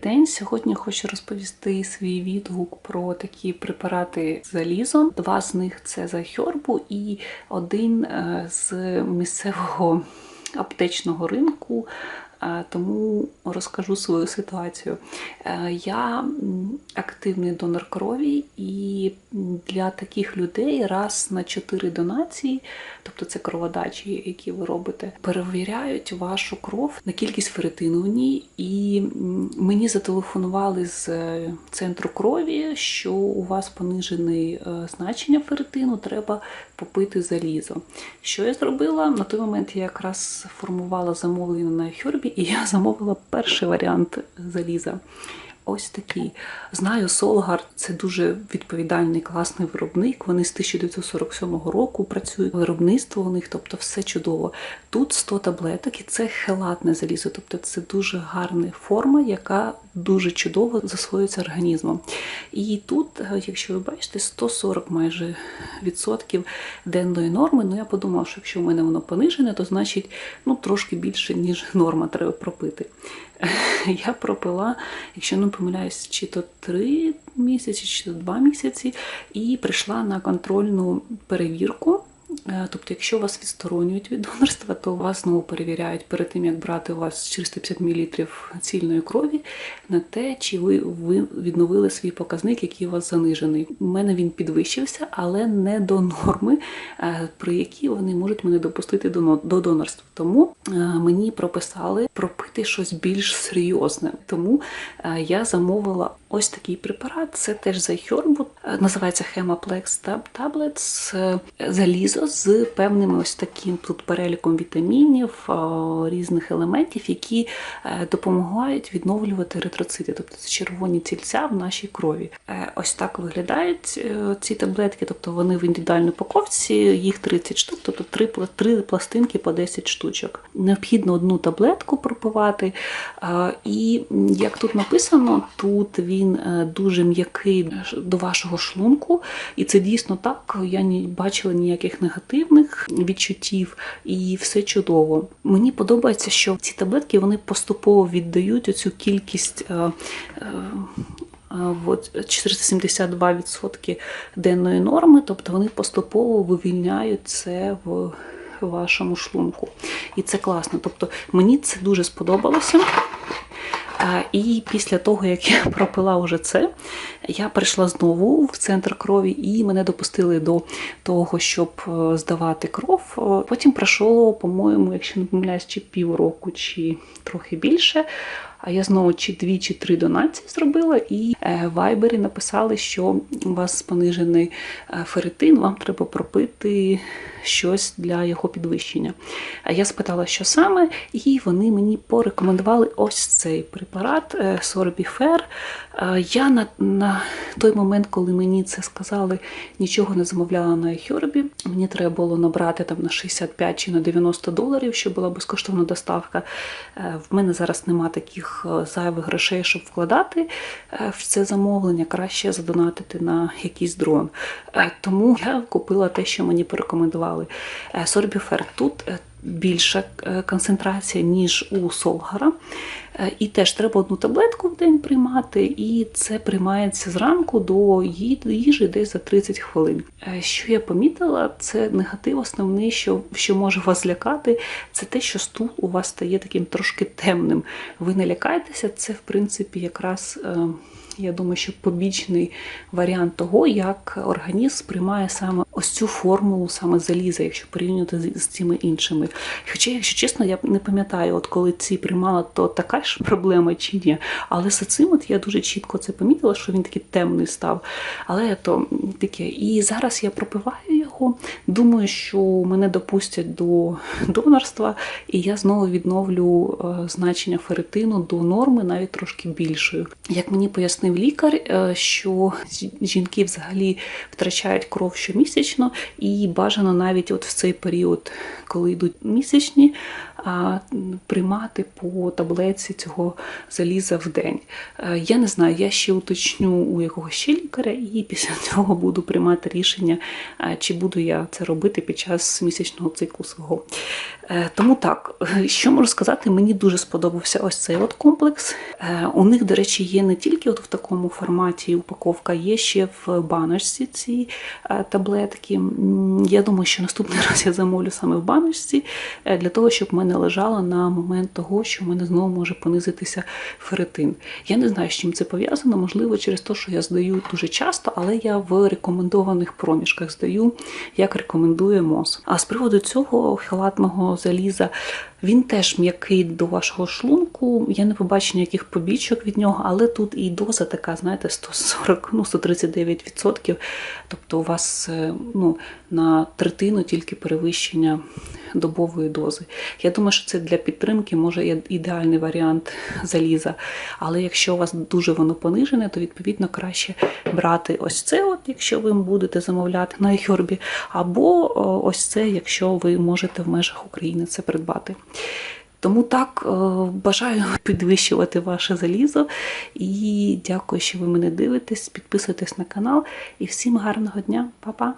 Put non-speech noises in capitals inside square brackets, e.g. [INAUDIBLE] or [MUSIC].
День сьогодні хочу розповісти свій відгук про такі препарати з залізом. Два з них це за хьорбу, і один е, з місцевого аптечного ринку. Е, Тому розкажу свою ситуацію. Е, Я активний донор крові, і для таких людей раз на 4 донації, тобто це кроводачі, які ви робите, перевіряють вашу кров на кількість ферритину в ній. І мені зателефонували з е, центру крові, що у вас понижене значення ферритину, треба попити залізо. Що я зробила? На той момент я якраз формувала замовлення на Хьорбі, і я замовила перший варіант заліза. Ось такий. Знаю, Солгар це дуже відповідальний, класний виробник. Вони з 1947 року працюють. Виробництво у них, тобто все чудово. Тут 100 таблеток, і це хелатне залізо, тобто це дуже гарна форма, яка дуже чудово засвоюється організмом. І тут, е, якщо ви бачите, 140 майже відсотків денної норми. Ну я подумала, що якщо в мене воно понижене, то значить ну трошки більше, ніж норма треба пропити. [LAUGHS] Я пропила, якщо не помиляюсь, чи то 3 місяці, чи то 2 місяці, і прийшла на контрольну перевірку. Е, Тобто, якщо вас відсторонюють від донорства, то вас знову перевіряють перед тим, як брати у вас 450 мл цільної крові на те, чи ви, ви відновили свій показник, який у вас занижений. У мене він підвищився, але не до норми, е, при якій вони можуть мене допустити до донорства. Тому е, мені прописали пропити щось більш серйозне. Тому я замовила ось такий препарат. Це теж за Хьорбу, називається Hemaplex Tab- Tablets. Залізо з певними ось таким тут переліком вітамінів, різних елементів, які е, допомагають відновлювати еритроцити, тобто це червоні цільця в нашій крові. Е, Ось так виглядають е, ці таблетки, тобто вони в індивідуальній упаковці, їх 30 штук, тобто три, пла- три пластинки по 10 штучок. Необхідно одну таблетку пропивати. І як тут написано, тут він дуже м'який до вашого шлунку, і це дійсно так. Я не бачила ніяких негативних відчуттів, і все чудово. Мені подобається, що ці таблетки вони поступово віддають оцю кількість. е, е, е, от 472% денної норми, тобто вони поступово вивільняють це в вашому шлунку. І це класно. Тобто мені це дуже сподобалося. І після того, як я [LAUGHS] пропила вже це, я прийшла знову в центр крові, і мене допустили до того, щоб е, здавати кров. Е, Потім пройшло, по-моєму, якщо не помиляюсь, чи півроку, чи трохи більше. А я знову чи дві, чи три донації зробила, і е, в Вайбері написали, що у вас понижений е, ферритин, вам треба пропити щось для його підвищення. Я спитала, що саме, і вони мені порекомендували ось цей препарат е, Сорбіфер. Я на, на той момент, коли мені це сказали, нічого не замовляла на Хьорбі. Мені треба було набрати там на 65 чи на 90 доларів, щоб була безкоштовна доставка. В мене зараз нема таких е, зайвих грошей, щоб вкладати е, в це замовлення. Краще задонатити на якийсь дрон. Е, Тому я купила те, що мені порекомендували. Сорбіфер тут більша е, концентрація, ніж у Солгара. Е, І теж треба одну таблетку в день приймати, і це приймається зранку до їжі десь за 30 хвилин. Е, Що я помітила, це негатив основний, що, що може вас лякати, це те, що стул у вас стає таким трошки темним. Ви не лякайтеся, це в принципі якраз. Я думаю, що побічний варіант того, як організм сприймає саме ось цю формулу саме заліза, якщо порівнювати з цими іншими. Хоча, якщо чесно, я не пам'ятаю, от коли ці приймала, то така ж проблема чи ні. Але з цим от я дуже чітко це помітила, що він такий темний став. Але то таке. І зараз я пропиваю його. Думаю, що мене допустять до [LAUGHS] донорства, і я знову відновлю е, значення феритину до норми, навіть трошки більшою. Як мені пояснив лікар, е, що жінки взагалі втрачають кров щомісячно, і бажано навіть от в цей період, коли йдуть місячні, приймати по таблетці цього заліза в день. Е, Я не знаю, я ще уточню у якогось ще лікаря, і після [LAUGHS] цього буду приймати рішення, е, чи буду я це робити під час місячного циклу свого. Е, Тому так, що можу сказати, мені дуже сподобався ось цей от комплекс. Е, У них, до речі, є не тільки от в такому форматі упаковка, є ще в баночці ці е, таблетки. Я думаю, що наступний [LAUGHS] раз я замовлю саме в баночці, для того, щоб в мене лежало на момент того, що в мене знову може понизитися ферритин. Я не знаю, з чим це пов'язано, можливо, через те, що я здаю дуже часто, але я в рекомендованих проміжках здаю, як рекомендує МОЗ. А з приводу цього хелатного заліза. Він теж м'який до вашого шлунку. Я не побачу ніяких побічок від нього, але тут і доза така, знаєте, 140, ну 139%. Тобто у вас е, ну, на третину тільки перевищення добової дози. Я думаю, що це для підтримки може ідеальний варіант заліза. Але якщо у вас дуже воно понижене, то відповідно краще брати ось це, от, якщо ви будете замовляти на iHerb, або ось це, якщо ви можете в межах України це придбати. Тому так, бажаю підвищувати ваше залізо і дякую, що ви мене дивитесь. Підписуйтесь на канал і всім гарного дня, Па-па!